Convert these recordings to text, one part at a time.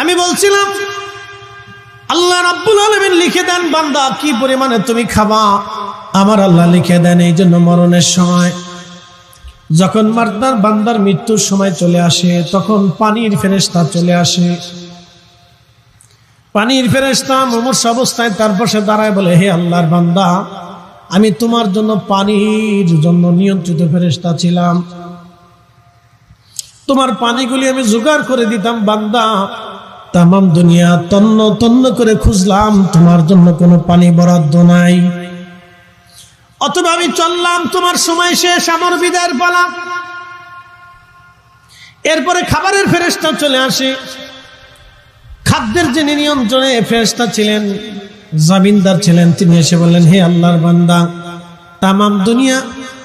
আমি বলছিলাম, আল্লাহ রাব্বুল আলামিন লিখে দেন, বান্দা, কি পরিমাণে তুমি খাবা? আমার আল্লাহ লিখে দেন এই জন্য মরণের সময়। যখন মার্দার বান্দার মৃত্যুর সময় চলে আসে, তখন পানির ফেরেশতা চলে আসে। পানির ফেরেশতা মুমূর্ষ অবস্থায় তার পাশে দাঁড়ায় বলে, হে আল্লাহর বান্দা, আমি তোমার জন্য পানির জন্য নিয়ন্ত্রিত ফেরেশতা ছিলাম। তোমার পানিগুলি আমি জোগাড় করে দিতাম, বান্দা। তামাম দুনিয়া তন্ন তন্ন করে খুঁজলাম, তোমার জন্য কোনো পানি বরাদ্দ নাই। অথবা আমি চললাম, তোমার সময় শেষ, আমার বিদায়ের পালা। এরপরে খাবারের ফেরেস্তা চলে আসে। খাদ্যের যিনি নিয়ন্ত্রণে ফেরেস্তা ছিলেন, জামিনদার ছিলেন, তিনি এসে বললেন, হে আল্লাহর বান্দা, তামাম দুনিয়া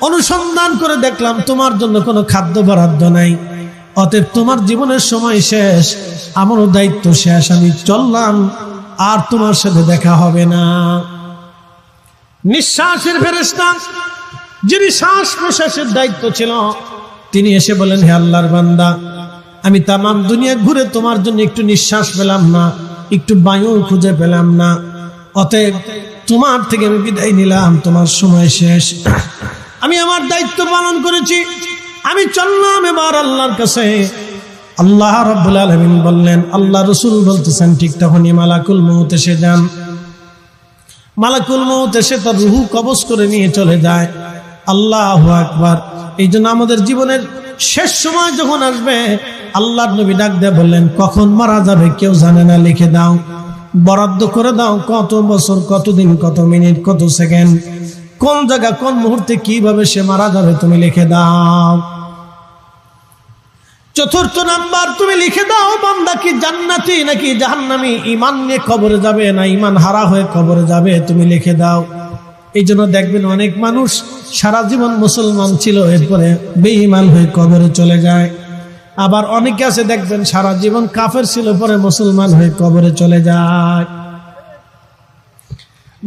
অনুসন্ধান করে দেখলাম, তোমার জন্য কোনো খাদ্য বরাদ্দ নাই। অতএব তোমার জীবনের সময় শেষ, আমারও দায়িত্ব শেষ, আমি চললাম, আর তোমার সাথে দেখা হবে না। নিঃশ্বাসের ফেরেস্তা যিনি শ্বাস প্রশ্বাসের দায়িত্ব ছিল, তিনি এসে বলেন হে আল্লাহর বান্দা, আমি তামাম দুনিয়া ঘুরে তোমার জন্য একটু নিঃশ্বাস পেলাম না, একটু বায়ু খুঁজে পেলাম না। অতএব তোমার থেকে আমি বিদায় নিলাম, তোমার সময় শেষ। আমি আমার দায়িত্ব পালন করেছি। আমি চললাম এবার আল্লাহর কাছে। আল্লাহ রব্বুল আলমিন বললেন, আল্লাহ রসুল বলতেছেন, ঠিক তখনই মালাকুল মৌত এসে যান। মালাকুল মৌত এসে তার রুহু কবজ করে নিয়ে চলে যায়। আল্লাহ আকবার। এই জন্য আমাদের জীবনের শেষ সময় যখন আসবে, আল্লাহর নবী ডাক দিয়ে বললেন, কখন মারা যাবে কেউ জানে না, লিখে দাও। বরাদ্দ করে দাও, কত বছর, কত দিন, কত মিনিট, কত সেকেন্ড। কোন জায়গা, কোন মুহূর্তে কীভাবে সে মারা যাবে তুমি লিখে দাও। চতুর্থ নাম্বার, তুমি লিখে দাও, বান্দা কি জান্নাতি নাকি জাহান্নামি? ইমান নিয়ে কবরে যাবে না ইমান হারা হয়ে কবরে যাবে, তুমি লিখে দাও। এই জন্য দেখবেন অনেক মানুষ সারা জীবন মুসলমান ছিল, এরপরে বেঈমান হয়ে কবরে চলে যায়। আবার অনেকে আছে, দেখবেন সারা জীবন কাফের ছিল, পরে মুসলমান হয়ে কবরে চলে যায়।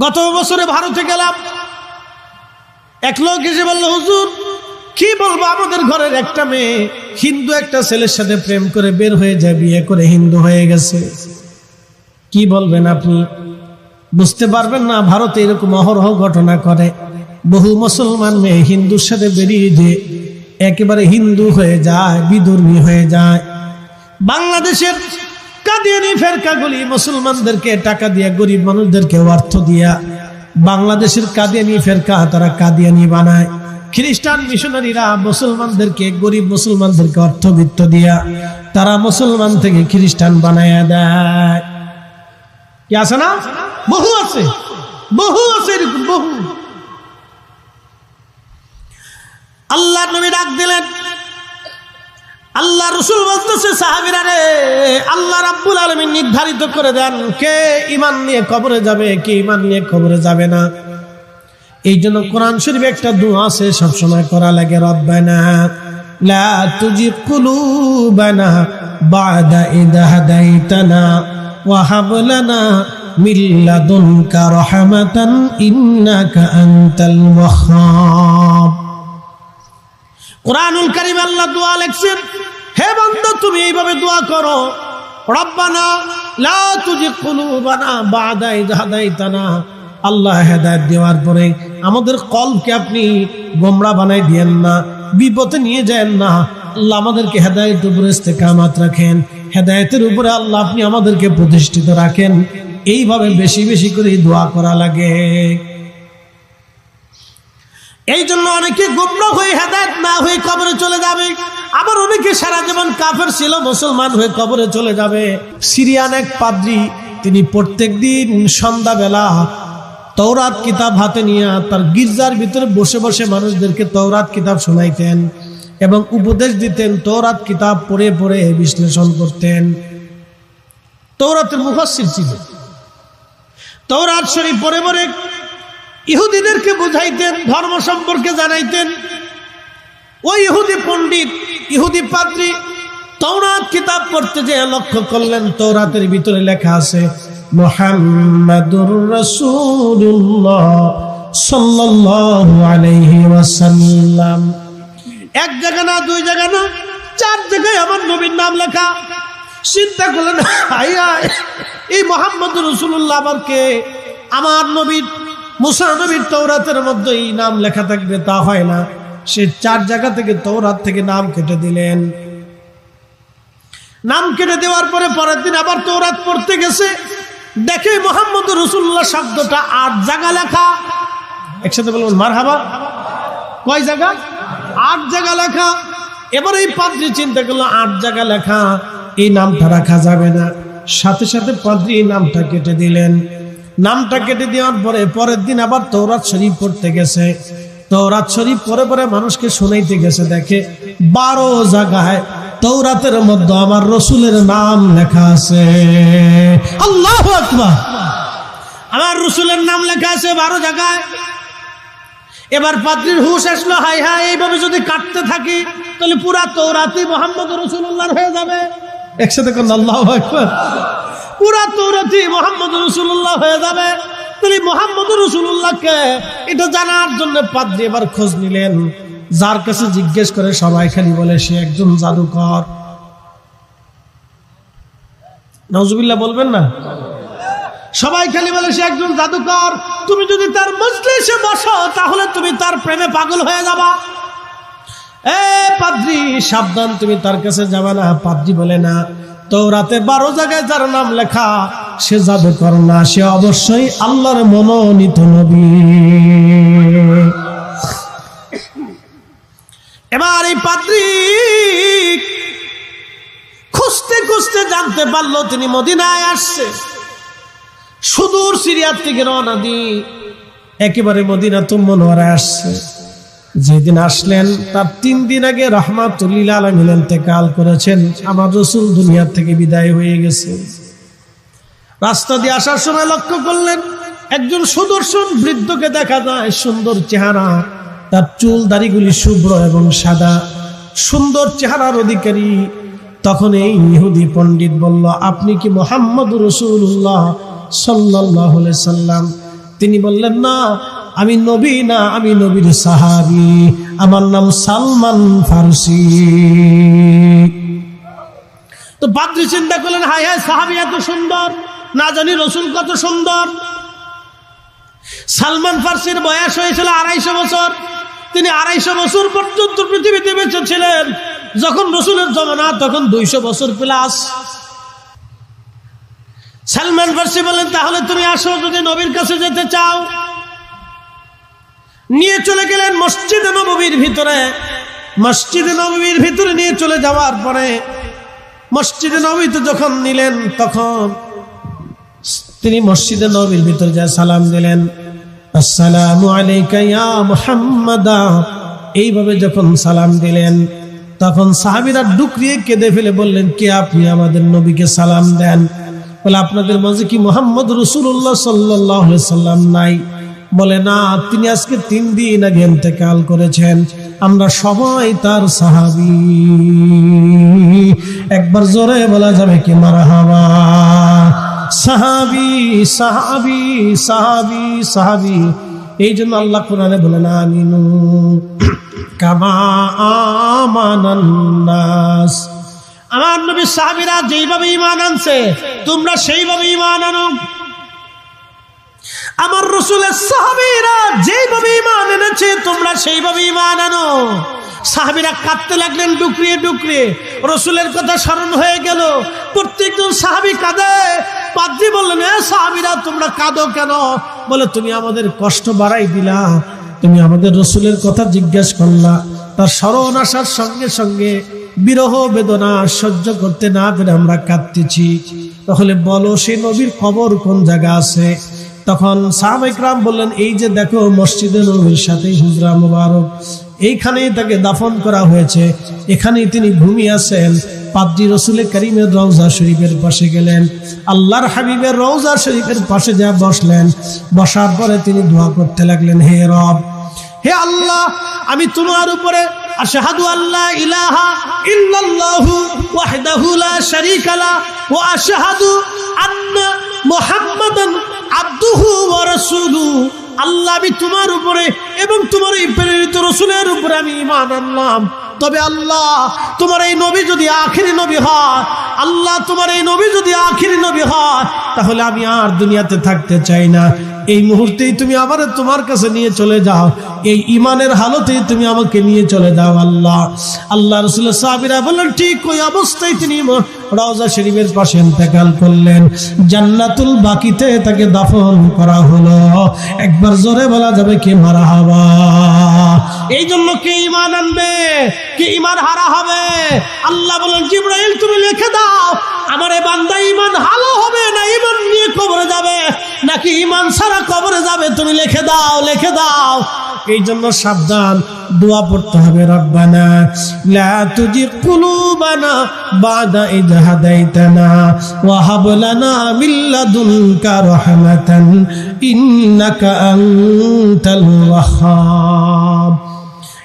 গত বছরে ভারতে গেলাম এক লোক এসে বলল, হুজুর, কি বলব? আমাদের ঘরের একটা মেয়ে হিন্দু একটা ছেলের সাথে প্রেম করে বের হয়ে যায়, বিয়ে করে হিন্দু হয়ে গেছে। কি বলবেন আপনি? বুঝতে পারবেন না, ভারতে এরকম অহরহ ঘটনা করে বহু মুসলমান মেয়ে হিন্দুর সাথে বেরিয়ে যে একেবারে হিন্দু হয়ে যায়, বিধর্মী হয়ে যায়। বাংলাদেশের কাদিয়ানি ফেরকাগুলি মুসলমানদেরকে টাকা দিয়া, গরিব মানুষদেরকে অর্থ দিয়া বাংলাদেশের কাদিয়ানি ফেরকা, তারা কাদিয়ানি বানায়। খ্রিস্টান মিশনারিরা মুসলমানদেরকে, গরিব মুসলমানদেরকে অর্থবিত্ত দিয়া, তারা মুসলমান থেকে খ্রিস্টান বানায় দেয়। কি আছে না? বহু আছে। বহু আছে বহু। আল্লাহ নবী ডাক দিলেন আল্লাহ রসুল বলতেছে, সাহাবিরা রে, আল্লাহ রাব্বুল আলমী নির্ধারিত করে দেন, কে ইমান নিয়ে কবরে যাবে, কে ইমান নিয়ে কবরে যাবে না। এই জন্য কোরআন শরীফ একটা দোয়া আছে, সবসময় করা লাগে, রব্বানা লা তুজিব কুলুবানা বাদা ইদা হাদাইতানা ওয়া হাব লানা মিন লাদুনকা রাহমাতান ইন্নাকা আনতাল ওয়াহ্হাব। কোরআনুল কারীম আল্লাহ দোয়া লেখছেন, হে বান্দা তুমি এইভাবে দোয়া করো, রব্বানা লা তুজিব কুলুবানা বাদা ইদা হাদাইতানা। আল্লাহ হেদায়ত দেওয়ার পরে আমাদের কলকে আপনি গোমরা বানাই দিয়েন না বিপদে নিয়ে যান না। আল্লাহ আমাদেরকে হেদায়তের উপরে ইস্তেকামাত রাখেন। হেদায়তের উপরে আল্লাহ আপনি আমাদেরকে প্রতিষ্ঠিত রাখেন। এইভাবে বেশি বেশি করে দোয়া করা লাগে। এই জন্য অনেকে গোমরা হয়ে হেদায়ত না হয়ে কবরে চলে যাবে। আবার অনেকে সারা জীবন কাফের ছিল, মুসলমান হয়ে কবরে চলে যাবে। সিরিয়ান এক পাদ্রি, তিনি প্রত্যেক দিন সন্ধ্যাবেলা তৌরাত কিতাব হাতে নিয়ে তার গির্জার ভিতরে বসে বসে মানুষদেরকে তৌরাত কিতাব শোনাইতেন এবং উপদেশ দিতেন তৌরাত কিতাব পড়ে পড়ে বিশ্লেষণ করতেন। তৌরাতের মুখাসির ছিল। তৌরাত শরীফ পড়ে পড়ে ইহুদিদেরকে বুঝাইতেন, ধর্ম সম্পর্কে জানাইতেন। ওই ইহুদি পণ্ডিত, ইহুদি পাত্রী তৌরাত কিতাব পড়তে যে লক্ষ্য করলেন তৌরাতের ভিতরে লেখা আছে, মোহাম্মদুর রসুল্লাহ সাল্লাল্লাহু আলাইহি ওয়াসাল্লাম। এক জায়গা না, দুই জায়গা না, চার জায়গায় আমার নবীর নাম লেখা। চিন্তা করলেন হাই এই মোহাম্মদ রসুল্লাহ আবার কে? আমার নবীর মুসা নবীর তৌরাতের মধ্যে এই নাম লেখা থাকবে তা হয় না। সে চার জায়গা থেকে তৌরাত থেকে নাম কেটে দিলেন। নাম কেটে দেওয়ার পরে পরের দিন আবার তৌরাত পড়তে গেছে। দেখে মোহাম্মদ রসুল্লাহ শব্দটা আট জায়গা লেখা। একসাথে বলবেন মার হাবা কয় জায়গা? আট জায়গা লেখা। এবার এই পাদ্রি চিন্তা করল, আট জায়গা লেখা। এই নামটা রাখা যাবে না। সাথে সাথে পাদ্রি এই নামটা কেটে দিলেন। নামটা কেটে দেওয়ার পরে পরের দিন আবার তৌরাত শরীফ পড়তে গেছে। তৌরাত শরীফ পরে পরে মানুষকে শোনাইতে গেছে, দেখে বারো জায়গায় তৌরাতের মধ্যে আমার রসুলের নাম লেখা আছে। আল্লাহ আমার রসুলের নাম লেখা আছে বারো জায়গায়। এবার পাত্রীর হুশ আসলো, হাই হাই, এইভাবে যদি কাটতে থাকি, তাহলে পুরা তৌরাতি মোহাম্মদ রসুল্লাহ হয়ে যাবে। একসাথে কোন আল্লাহ পুরা তৌরাতি মোহাম্মদ রসুল্লাহ হয়ে যাবে। তাহলে মোহাম্মদ রসুল্লাহকে এটা জানার জন্য পাদ্রি এবার খোঁজ নিলেন। যার কাছে জিজ্ঞেস করে সবাই খালি বলে, সে একজন জাদুকর। নজুবিল্লাহ বলবেন না? সবাই খালি বলে, সে একজন জাদুকর। তুমি যদি তার মজলিসে বসো, তাহলে তুমি তার প্রেমে পাগল হয়ে যাবা। এ পাদ্রি, সাবধান, তুমি তার কাছে যাবে না। পাদ্রি বলে, না। তো রাতে বারো জায়গায় যার নাম লেখা, সে জাদুকর না সে অবশ্যই আল্লাহর মনোনীত নবী। এবার এই পাদ্রি খুঁজতে খুঁজতে জানতে পারল তিনি মদিনায় আসছে। সুদূর সিরিয়ার থেকে রওনা দিয়ে একেবারে মদিনা তুমনোয়ারায় আসছে। যেদিন আসলেন, তার তিন দিন আগে রহমাতুল্লিল আলমিন ইন্তেকাল করেছেন। আমার রসুল দুনিয়ার থেকে বিদায় হয়ে গেছে। রাস্তা দিয়ে আসার সময় লক্ষ্য করলেন, একজন সুদর্শন বৃদ্ধকে দেখা যায়, সুন্দর চেহারা। তার চুল, দাড়িগুলি শুভ্র এবং সাদা। সুন্দর চেহারার অধিকারী। তখন এই ইহুদি পণ্ডিত বলল, আপনি কি মোহাম্মদ রসুল্লাহ সাল্লাহ সাল্লাম? তিনি বললেন, না। আমি নবী না, আমি নবীর সাহাবি। আমার নাম সালমান ফারসি। তো পাত্রী চিন্তা করলেন, হায় হায়, সাহাবি এত সুন্দর, না জানি রসুল কত সুন্দর। সালমান ফার্সির বয়স হয়েছিল আড়াইশো বছর। তিনি আড়াইশো বছর পর্যন্ত পৃথিবীতে বেঁচে ছিলেন। যখন রসুলের জমানা, তখন দুইশো বছর প্লাস সালমান ফার্সি বলেন তাহলে তুমি আসো, যদি নবীর কাছে যেতে চাও। নিয়ে চলে গেলেন মসজিদে নবীর ভিতরে। মসজিদে নবীর ভিতরে নিয়ে চলে যাওয়ার পরে মসজিদে নবীতে যখন নিলেন, তখন তিনি মসজিদে নবীর ভিতরে যা সালাম দিলেন। মুহাম্মাদা। এইভাবে যখন সালাম দিলেন, তখন সাহাবীরা ডুকরিয়ে কেঁদে ফেলে বললেন, কে আপনি আমাদের নবীকে সালাম দেন? বলে, আপনাদের মাঝে কি মোহাম্মদ রসুল্লাহ সাল্লাহ সাল্লাম নাই? বলে, না, তিনি আজকে তিন দিন আগে ইন্তেকাল করেছেন। আমরা সবাই তার সাহাবি। একবার জোরে বলা যাবে কি মারা হাওয়া সাহাবি সাহাবি সাহাবি সাহাবি। এই জন্য আল্লাহ কোরআনে বলেন আমিনু। কামা আমানান্নাস। আমার নবী সাহাবিরা যেইভাবে ইমান আনছে, তোমরা সেইভাবে ইমান আনো। আমার রসুলের সাহাবিরা যেইভাবে ইমান এনেছে, তোমরা সেইভাবে ইমান আনো। সাহাবিরা কাঁদতে লাগলেন, ডুকরিয়ে ডুকরিয়ে। রসুলের কথা স্মরণ হয়ে গেল। প্রত্যেকজন সাহাবি কাঁদে। পাদ্রি বললেন সাহাবিরা, তোমরা কাঁদো কেন? বলে, তুমি আমাদের কষ্ট বাড়াই দিলা। তুমি আমাদের রসুলের কথা জিজ্ঞেস করলা। তার স্মরণ আসার সঙ্গে সঙ্গে বিরহ বেদনা সহ্য করতে না পেরে আমরা কাঁদতেছি। তাহলে বলো সেই নবীর খবর কোন জায়গা আছে? তখন সাহাবাইকরাম বললেন, এই যে দেখো মসজিদে নবীর সাথে হুজরা মুবারক, এইখানেই তাকে দাফন করা হয়েছে, এখানেই তিনি ভূমি আছেন। পাদ্রি রসুলের করিমের রওজা শরীফের পাশে গেলেন, আল্লাহর হাবিবের রওজা শরীফের পাশে যা বসলেন, বসার পরে তিনি দোয়া করতে লাগলেন, হে রব, হে আল্লাহ, আমি তোমার উপরে আশহাদু আল্লাহ ইলাহা ইল্লাল্লাহু ওয়াহদাহু লা শারীকা লা ওয়া আশহাদু আন্না মুহাম্মাদান আব্দুহু ওয়া রাসূলুহু আল্লাহ, আমি তোমার উপরে এবং তোমার এই প্রেরিত রসুলের উপরে আমি ইমান আনলাম। তবে আল্লাহ, তোমার এই নবী যদি আখিরি নবী হয় আল্লাহ তোমার এই নবী যদি আখিরি নবী হয়, তাহলে আমি আর দুনিয়াতে থাকতে চাই না। এই মুহূর্তেই তুমি আবার তোমার কাছে নিয়ে চলে যাও। এই ইমানের হালতেই তুমি আমাকে নিয়ে চলে যাও আল্লাহ। আল্লাহ রসুল সাহাবিরা বললেন, ঠিক ওই অবস্থায় তিনি রওজা শরীফের পাশে ইন্তেকাল করলেন। জান্নাতুল বাকিতে তাকে দাফন করা হলো। একবার জোরে বলা যাবে কি মারা হবা এই জন্য কে ইমান আনবে? কে ইমান হারা হবে? আল্লাহ বলেন, জিব্রাইল, তুমি লিখে দাও, আমার এই বান্দা ইমান হালো হবে না ইমান নিয়ে কবরে যাবে? নাকি ইমান সারা কবরে যাবে? তুমি লিখে দাও লিখে দাও। এই জন্য সাবধান। দোয়া পড়তে হবে, রব্বানা, লা তুজি কুলুবানা বাদা ইদ হাদাইতানা ওয়া হাব লানা মিন লাদুনকা রাহমাতান ইন্নাকা আনতাল ওয়াহ্হাব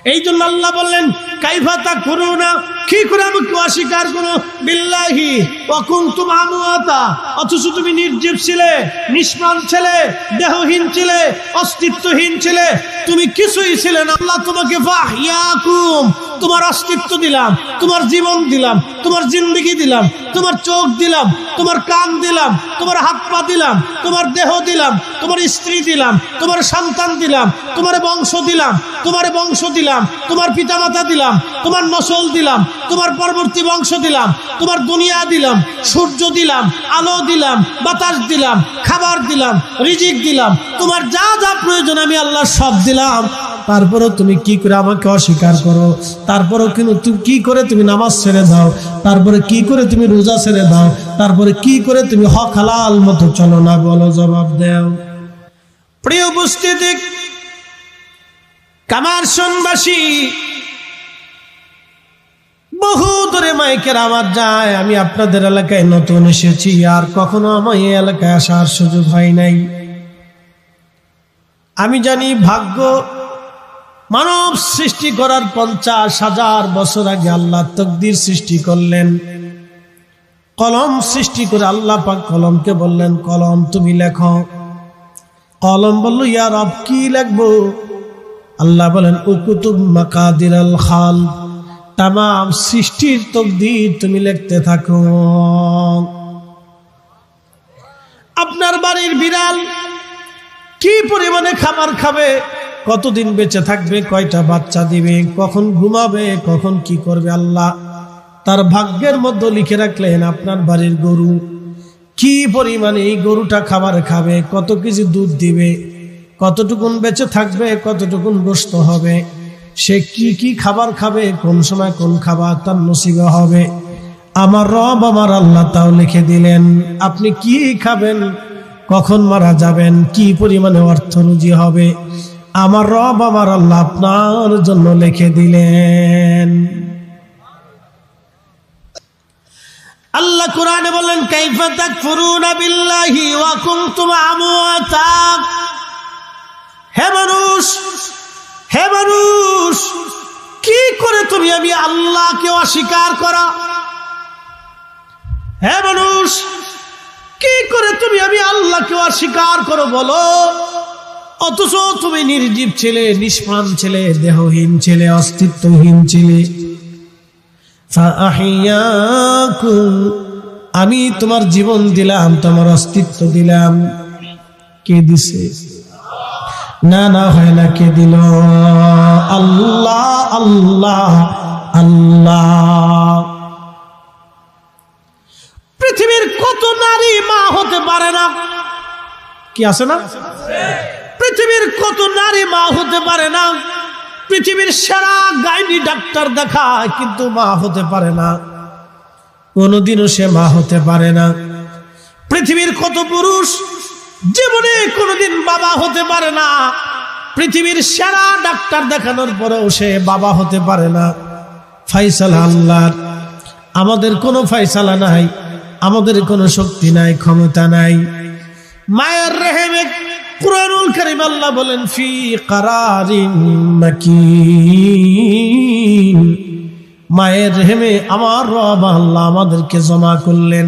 এই জন্য আল্লাহ বললেন কাইফা তা করো না কি করে আমাকে অস্বীকার করো বিল্লাহি অকুন তুমি আমুয়াতা অথচ তুমি নির্জীব ছিলে নিষ্প্রাণ ছিলে দেহহীন ছিলে অস্তিত্বহীন ছিলে তুমি কিছুই ছিলে না আল্লাহ তোমাকে ফাহিয়াকুম তোমার অস্তিত্ব দিলাম তোমার জীবন দিলাম তোমার জিন্দগি দিলাম তোমার চোখ দিলাম তোমার কান দিলাম তোমার হাত পা দিলাম তোমার দেহ দিলাম তোমার স্ত্রী দিলাম তোমার সন্তান দিলাম তোমার বংশ দিলাম তোমার বংশ দিলাম তোমার পিতামাতা দিলাম তোমার নসল দিলাম তোমার পরবর্তী বংশ দিলাম। তোমার দুনিয়া দিলাম। সূর্য দিলাম। আলো দিলাম। বাতাস দিলাম। খাবার দিলাম। রিজিক দিলাম। তোমার যা যা প্রয়োজন আমি আল্লাহ সব দিলাম। তারপরেও তুমি কি করে আমাকে অস্বীকার করো? তারপরেও কিন্তু তুমি কি করে তুমি নামাজ ছেড়ে দাও? তারপরে কি করে তুমি রোজা ছেড়ে দাও? তারপরে কি করে তুমি হক হালাল মতো চলো না বলো জবাব দেও। প্রিয় উপস্থিতি কামার সনবাসী বহু দূরে মাইকের আওয়াজ যায়। আমি আপনাদের এলাকায় নতুন এসেছি, আর কখনো আমার এই এলাকায় আসার সুযোগ হয় নাই। আমি জানি ভাগ্য মানব সৃষ্টি করার পঞ্চাশ হাজার বছর আগে আল্লাহ তকদির সৃষ্টি করলেন। কলম সৃষ্টি করে আল্লাহ পাক কলমকে বললেন, কলম তুমি লেখো। কলম বলল ইয়ার রব, কি লেখবো? আল্লাহ বলেন, উকুতুব মাকাদির আল খাল তাম সৃষ্টির তকদির তুমি লিখতে থাকো। আপনার বাড়ির বিড়াল কি পরিমাণে খাবার খাবে? কতদিন বেঁচে থাকবে? কয়টা বাচ্চা দিবে? কখন ঘুমাবে? কখন কি করবে আল্লাহ? তার ভাগ্যের মধ্যে লিখে রাখলেন আপনার বাড়ির গরু। কি পরিমাণে এই গরুটা খাবার খাবে? কত কেজি দুধ দিবে? কতটুকুন বেঁচে থাকবে? কতটুকুন গোস্ত হবে? সে কি কি খাবার খাবে? কোন সময় কোন খাবার তার নসিবে হবে। আমার রব আমার আল্লাহ তাও লিখে দিলেন, আপনি কি খাবেন? কখন মারা যাবেন? কি পরিমাণে অর্থ রুজি হবে? আমার রব আমার আল্লাহ আপনার জন্য লিখে দিলেন। আল্লাহ কোরআনে বলেন, কাইফা তাকফুরুনা বিল্লাহি ওয়া কুনতুম আমওয়াতা। হে মানুষ হে মানুষ, কি করে তুমি আমি আল্লাহকে অস্বীকার করা? হে মানুষ, কি করে তুমি আমি আল্লাহকে অস্বীকার করো বলো? অথচ তুমি নির্জীব ছেলে, নিষ্প্রাণ ছেলে, দেহহীন ছেলে, অস্তিত্বহীন ছেলে। আমি তোমার জীবন দিলাম, তোমার অস্তিত্ব দিলাম। কে দিছে? না না হয় না, কে দিল? আল্লাহ আল্লাহ আল্লাহ। পৃথিবীর কত নারী মা হতে পারে না? কি আছে না? পৃথিবীর কত নারী মা হতে পারে না? পৃথিবীর সেরা গাইনি ডাক্তার দেখায়, কিন্তু মা হতে পারে না। কোনোদিনও সে মা হতে পারে না। পৃথিবীর কত পুরুষ জীবনে কোনোদিন বাবা হতে পারে না। পৃথিবীর সেরা ডাক্তার দেখানোর পরেও সে বাবা হতে পারে না। ফাইসালা আল্লাহর আমাদের কোনো ফাইসালা নাই, আমাদের কোনো শক্তি নাই, ক্ষমতা নাই। মায়ের রেহেমে কুরআনুল কারীম আল্লাহ বলেন, ফি মাকিন। মায়ের রেহেমে আমার রব আল্লাহ আমাদেরকে জমা করলেন।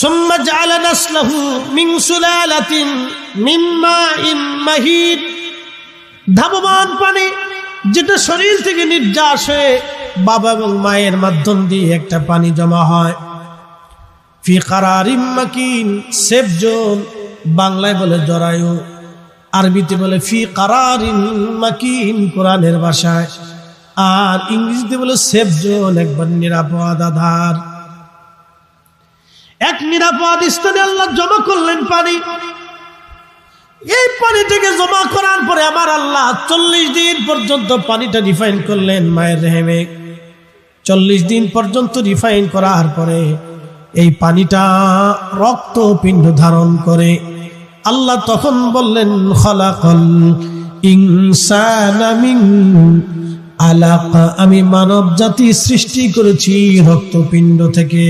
সুম্মা জাআলা নাসলাহু মিন সুলালাতিন মিন মাইন মাহিন ধাবমান পানি যেটা শরীর থেকে নির্যাস হয়ে বাবা এবং মায়ের মাধ্যম দিয়ে একটা পানি জমা হয়। ফি কারারিম মাকিন, সেফ জোন, বাংলায় বলে জরায়ু, আরবিতে বলে ফি কারারিন মাকিন কোরআনের ভাষায়। আর ইংরেজিতে বলে সেফ জোন, একবার নিরাপদ আধার। এক নিরাপদ স্থানে আল্লাহ জমা করলেন পানি। এই পানিটাকে জমা করার পরে আমার আল্লাহ চল্লিশ দিন পর্যন্ত পানিটা রিফাইন করলেন মায়ের রেহেমে। চল্লিশ দিন পর্যন্ত রিফাইন করার পরে এই পানিটা রক্ত পিণ্ড ধারণ করে। আল্লাহ তখন বললেন, খলাকল আলাক। আমি মানব জাতি সৃষ্টি করেছি রক্তপিণ্ড থেকে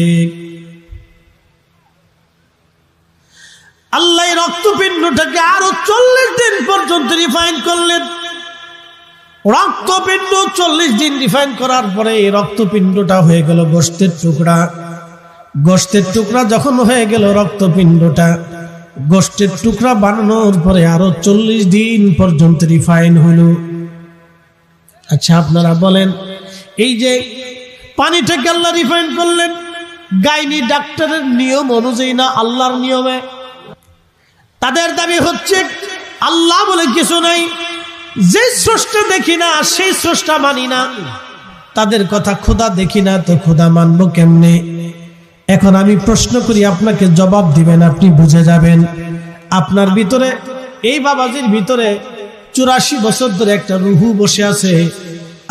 আল্লাহ এই রক্তপিণ্ডটাকে আরও চল্লিশ দিন পর্যন্ত রিফাইন করলেন। রক্তপিণ্ড চল্লিশ দিন রিফাইন করার পরে এই রক্তপিণ্ডটা হয়ে গেল গোষ্ঠের টুকরা। গোষ্ঠের টুকরা যখন হয়ে গেল রক্তপিণ্ডটা, গোষ্ঠের টুকরা বানানোর পরে আরও চল্লিশ দিন পর্যন্ত রিফাইন হইল আচ্ছা আপনারা বলেন, এই যে পানিটাকে আল্লাহ রিফাইন করলেন, গাইনি ডাক্তারের নিয়ম অনুযায়ী না, আল্লাহর নিয়মে? তাদের দাবি হচ্ছে, আল্লাহ বলে কিছু নাই, যে স্রষ্টা দেখি না, সেই স্রষ্টা মানি না। তাদের কথা খোদা দেখি না, তো খোদা মানবো কেমনে? এখন আমি প্রশ্ন করি, আপনাকে জবাব দিবেন, আপনি বুঝে যাবেন। আপনার ভিতরে, এই বাবাজির ভিতরে চুরাশি বছর ধরে একটা রুহু বসে আছে।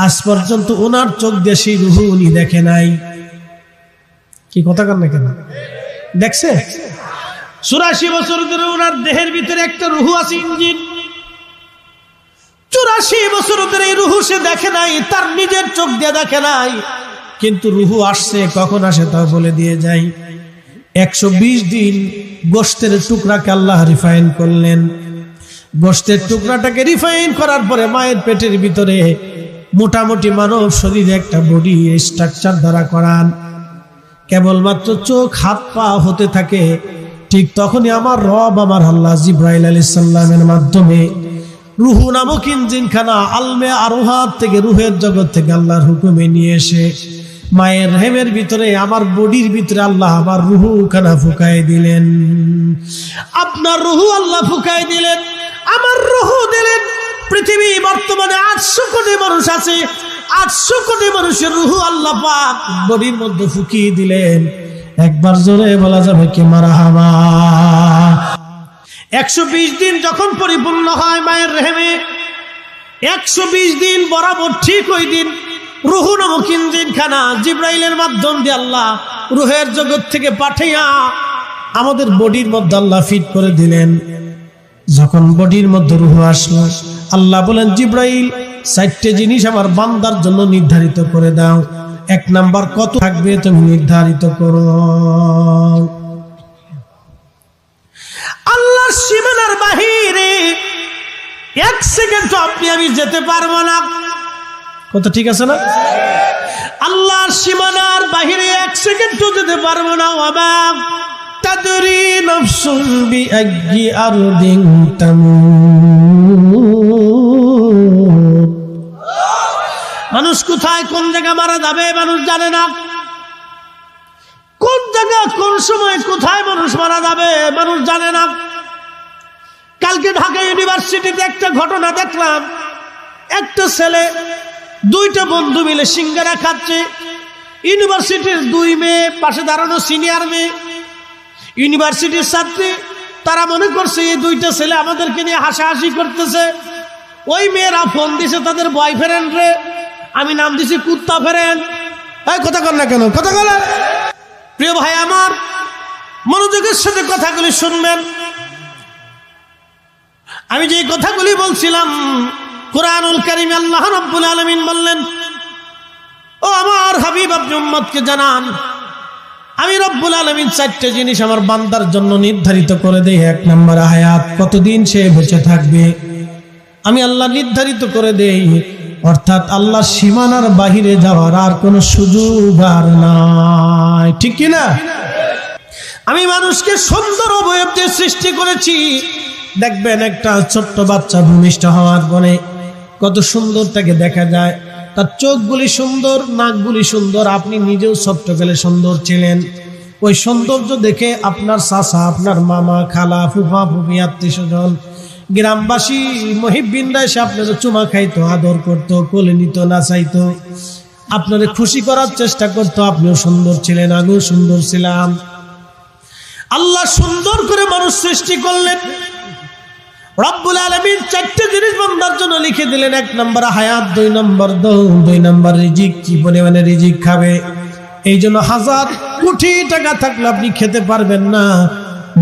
আজ পর্যন্ত ওনার চোখ দিয়ে সেই রুহু উনি দেখে নাই। কি কথা কান না কেন? দেখছে? চুরাশি বছর ধরে ওনার দেহের ভিতরে একটা রুহু আছে ইঞ্জিন। চুরাশি বছর ধরে এই রুহু সে দেখে নাই, তার নিজের চোখ দিয়ে দেখে নাই। কিন্তু রুহু আসছে, কখন আসে তা বলে দিয়ে যাই। একশো বিশ দিন গোষ্ঠের টুকরাকে আল্লাহ রিফাইন করলেন। গোষ্ঠের টুকরাটাকে রিফাইন করার পরে মায়ের পেটের ভিতরে মোটামুটি মানব শরীরে একটা বডি স্ট্রাকচার দ্বারা করান। কেবলমাত্র চোখ, হাত, পা হতে থাকে ঠিক তখনই আমার রব, আমার আল্লাহ জিব্রাইল আলী সাল্লামের মাধ্যমে রুহু নামক ইঞ্জিনখানা আলমে আরোহাত থেকে রুহের জগৎ থেকে আল্লাহর হুকুমে নিয়ে এসে মায়ের হেমের ভিতরে, আমার বডির ভিতরে আল্লাহ আমার রুহু খানা ফুকাই দিলেন। আপনার রুহু আল্লাহ ফুকাই দিলেন, আমার রুহু দিলেন। পৃথিবী বর্তমানে আটশো কোটি মানুষ আছে, আটশো কোটি মানুষের রুহু আল্লাহ পাক বডির মধ্যে ফুকিয়ে দিলেন। একবার জোরে বলা যাবে কি মারা হাবা একশো বিশ দিন যখন পরিপূর্ণ হয় মায়ের রেহেমে, একশো বিশ দিন বরাবর ঠিক ওই দিন রুহু ইঞ্জিন খানা জিব্রাইলের মাধ্যম দিয়ে আল্লাহ রুহের জগৎ থেকে পাঠাইয়া আমাদের বডির মধ্যে আল্লাহ ফিট করে দিলেন। যখন বডির মধ্যে রুহু আসলো, আল্লাহ বলেন, জিব্রাইল, চারটে জিনিস আমার বান্দার জন্য নির্ধারিত করে দাও। এক নাম্বার কত থাকবে তুমি নির্ধারিত করো। আল্লাহ সীমানার বাহিরে এক সেকেন্ড আপনি আমি যেতে পারব না। কত ঠিক আছে না? আল্লাহর সীমানার বাহিরে এক সেকেন্ড তো যেতে পারব না। অবাক তাদরি নফসুন বিআইয়ি আরদিন তামুত মানুষ কোথায়, কোন জায়গা মারা যাবে, মানুষ জানে না। কোন জায়গা, কোন সময় কোথায় মানুষ মারা যাবে, মানুষ জানে না। কালকে ঢাকা ইউনিভার্সিটিতে একটা ঘটনা দেখলাম। একটা ছেলে, দুইটা বন্ধু মিলে সিঙ্গারা খাচ্ছে। ইউনিভার্সিটির দুই মেয়ে, পাশে দাঁড়ানো সিনিয়র মেয়ে। ইউনিভার্সিটির ছাত্রী, তারা মনে করছে, এই দুইটা ছেলে আমাদেরকে নিয়ে হাসাহাসি করতেছে। ওই মেয়েরা ফোন দিছে তাদের বয়ফ্রেন্ড রে আমি নাম দিছি কুত্তা ফেরেন। এই কথা কর না কেন? কথা বলে প্রিয় ভাই আমার, মনোযোগের সাথে কথাগুলি শুনবেন। আমি যে কথাগুলি বলছিলাম, কোরআনুল করিম আল্লাহ রব্বুল আলমিন বললেন, ও আমার হাবিব, আপনি উম্মতকে জানান, আমি রব্বুল আলমিন চারটে জিনিস আমার বান্দার জন্য নির্ধারিত করে দেই। এক নম্বর হায়াত, কতদিন সে বেঁচে থাকবে? আমি আল্লাহ নির্ধারিত করে দেই অর্থাৎ আল্লাহ সীমানার বাহিরে যাওয়ার আর কোনো সুযোগ আর নাই। ঠিক কিনা? আমি মানুষকে সুন্দর অবয়ব দিয়ে সৃষ্টি করেছি। দেখবেন একটা ছোট্ট বাচ্চা ভূমিষ্ঠ হওয়ার পরে কত সুন্দর তাকে দেখা যায়। তার চোখগুলি সুন্দর, নাকগুলি সুন্দর। আপনি নিজেও ছোট্টবেলে সুন্দর ছিলেন। ওই সৌন্দর্য দেখে আপনার চাচা, আপনার মামা, খালা, ফুফা, ফুফি, আত্মীয় স্বজন গ্রামবাসী মহিবিন্দা এসে আপনার চুমা খাইতো, আদর করতো, কোলে নিত, নাচাইতো। আপনারে খুশি করার চেষ্টা করতো, আপনিও সুন্দর ছিলেন, আমিও সুন্দর ছিলাম। আল্লাহ সুন্দর করে মানুষ সৃষ্টি করলেন। রব্বুল আলমীর চারটে জিনিস বন্ধার জন্য লিখে দিলেন। এক নম্বর হায়াত, দুই নম্বর দৌ দুই নম্বর রিজিক, কি পরিমাণে রিজিক খাবে? এই জন্য হাজার কোটি টাকা থাকলে আপনি খেতে পারবেন না।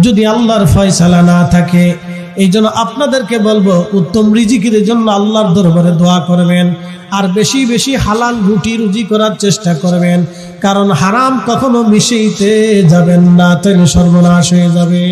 যদি আল্লাহর ফয়সালা না থাকে এই জন্য আপনাদেরকে বলব, উত্তম রিজিকের জন্য আল্লাহর দরবারে দোয়া করবেন, আর বেশি বেশি হালাল রুটি রুজি করার চেষ্টা করবেন, কারণ হারাম কখনো মিশেইতে যাবেন না তাহলে সর্বনাশ হয়ে যাবে।